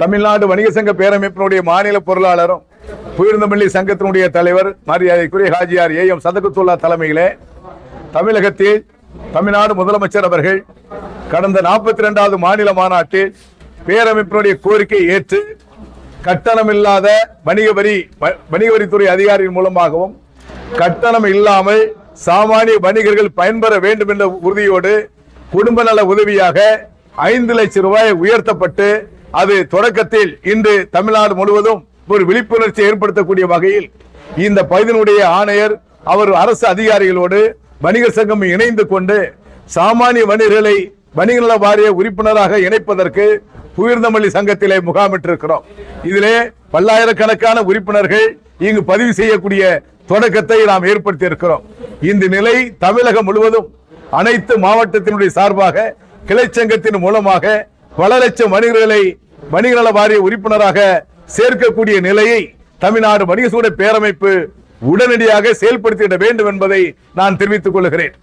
தமிழ்நாடு வணிக சங்க பேரமைப்பினுடைய மாநில பொருளாளரும் புயர்ந்தமல்லி சங்கத்தினுடைய தலைவர் மரியாதைக்குரிய ஹாஜியார் ஏ எம் சதகுத்துல்லா தலைமையிலே தமிழகத்தில் தமிழ்நாடு முதலமைச்சர் அவர்கள் கடந்த நாற்பத்தி ரெண்டாவது மாநில மாநாட்டில் பேரமைப்பினுடைய கோரிக்கையை ஏற்று கட்டணமில்லாத வணிக வரி வ- வணிக வரித்துறை அதிகாரியின் மூலமாகவும் கட்டணம் இல்லாமல் சாமானிய வணிகர்கள் பயன்பெற வேண்டும் என்ற உறுதியோடு குடும்ப நல உதவியாக ஐந்து லட்சம் ரூபாய் உயர்த்தப்பட்டு அது தொடக்கத்தில் இன்று தமிழ்நாடு முழுவதும் ஒரு விழிப்புணர்ச்சி ஏற்படுத்தக்கூடிய வகையில் இந்த பகுதியினுடைய ஆணையர் அவர் அரசு அதிகாரிகளோடு வணிகர் சங்கம் இணைந்து கொண்டு சாமானிய வணிகர்களை வணிக நல வாரிய உறுப்பினராக இணைப்பதற்கு புயர்ந்தமல்லி சங்கத்திலே முகாமிட்டிருக்கிறோம். இதிலே பல்லாயிரக்கணக்கான உறுப்பினர்கள் இங்கு பதிவு செய்யக்கூடிய தொடக்கத்தை நாம் ஏற்படுத்தி இருக்கிறோம் இந்த நிலை தமிழகம் முழுவதும் அனைத்து மாவட்டத்தினுடைய சார்பாக கிளை சங்கத்தின் மூலமாக பல லட்சம் வணிகர்களை வணிகநல வாரிய உறுப்பினராக சேர்க்கக்கூடிய நிலையை தமிழ்நாடு வணிக சூட பேரமைப்பு உடனடியாக செயல்படுத்திட வேண்டும் என்பதை நான் தெரிவித்துக் கொள்கிறேன்.